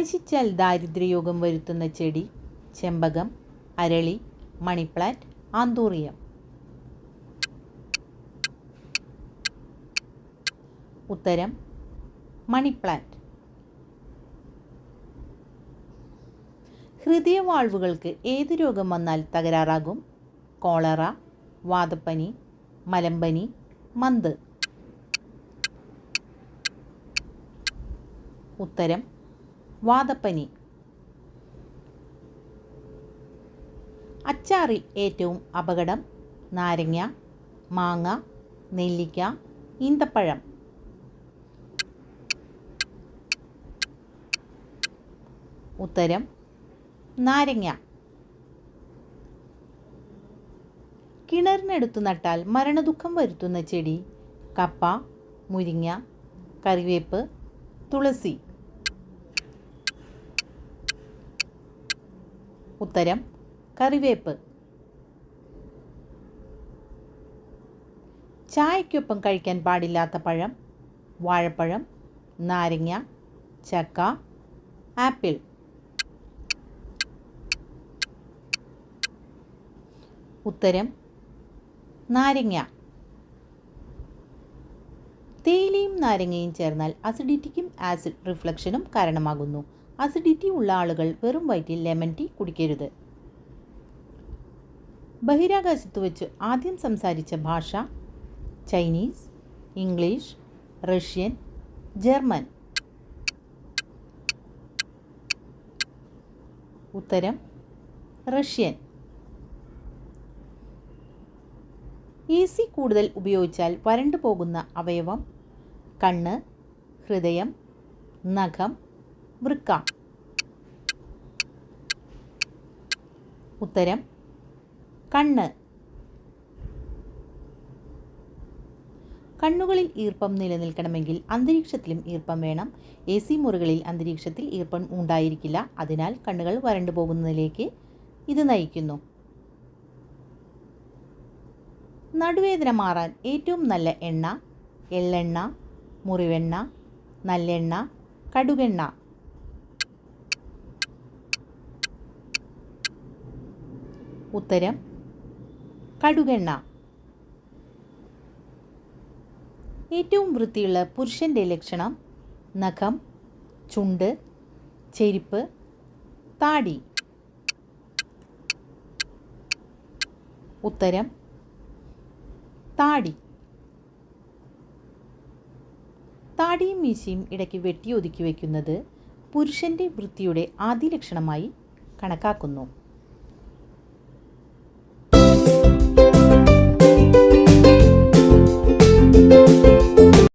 നശിച്ചാൽ ദാരിദ്ര്യയോഗം വരുത്തുന്ന ചെടി ചെമ്പകം അരളി മണിപ്ലാന്റ് ആന്തൂറിയം. ഉത്തരം മണിപ്ലാന്റ്. ഹൃദയവാൾവുകൾക്ക് ഏത് രോഗം വന്നാൽ തകരാറാകും? Cholera വാതപ്പനി മലമ്പനി month. ഉത്തരം വാതപ്പനി അച്ചാറിൽ ഏറ്റവും അപകടം നാരങ്ങ മാങ്ങ നെല്ലിക്ക ഈന്തപ്പഴം. ഉത്തരം നാരങ്ങ. കിണറിനടുത്ത് നട്ടാൽ മരണദുഃഖം വരുത്തുന്ന ചെടി കപ്പ മുരിങ്ങ കറിവേപ്പ് തുളസി. ഉത്തരം കറിവേപ്പ്. ചായക്കൊപ്പം കഴിക്കാൻ പാടില്ലാത്ത പഴം വാഴപ്പഴം നാരങ്ങ ചക്ക ആപ്പിൾ. ഉത്തരം നാരങ്ങ. തേയിലയും നാരങ്ങയും ചേർന്നാൽ അസിഡിറ്റിക്കും ആസിഡ് റിഫ്ലക്ഷനും കാരണമാകുന്നു. അസിഡിറ്റി ഉള്ള ആളുകൾ വെറും വയറ്റിൽ ലെമൺ ടീ കുടിക്കരുത്. ബഹിരാകാശത്ത് വെച്ച് ആദ്യം സംസാരിച്ച ഭാഷ ചൈനീസ് ഇംഗ്ലീഷ് റഷ്യൻ ജർമ്മൻ. ഉത്തരം റഷ്യൻ. എ സി കൂടുതൽ ഉപയോഗിച്ചാൽ വരണ്ടു പോകുന്ന അവയവം കണ്ണ് ഹൃദയം നഖം വൃക്ക. ഉത്തരം കണ്ണ്. കണ്ണുകളിൽ ഈർപ്പം നിലനിൽക്കണമെങ്കിൽ അന്തരീക്ഷത്തിലും ഈർപ്പം വേണം. എ സി മുറികളിൽ അന്തരീക്ഷത്തിൽ ഈർപ്പം ഉണ്ടായിരിക്കില്ല. അതിനാൽ കണ്ണുകൾ വരണ്ടു പോകുന്നതിലേക്ക് ഇത് നയിക്കുന്നു. നടുവേദന മാറാൻ ഏറ്റവും നല്ല എണ്ണ എള്ളെണ്ണ മുറിവെണ്ണ നല്ലെണ്ണ കടുകെണ്ണ. ഉത്തരം കടുകെണ്ണ. ഏറ്റവും വൃത്തിയുള്ള പുരുഷന്റെ ലക്ഷണം നഖം ചുണ്ട് ചെരുപ്പ് താടി. ഉത്തരം താടി. താടിയും മീശയും ഇടയ്ക്ക് വെട്ടി ഒതുക്കി വയ്ക്കുന്നത് പുരുഷന്റെ വൃത്തിയുടെ ആദ്യ ലക്ഷണമായി കണക്കാക്കുന്നു.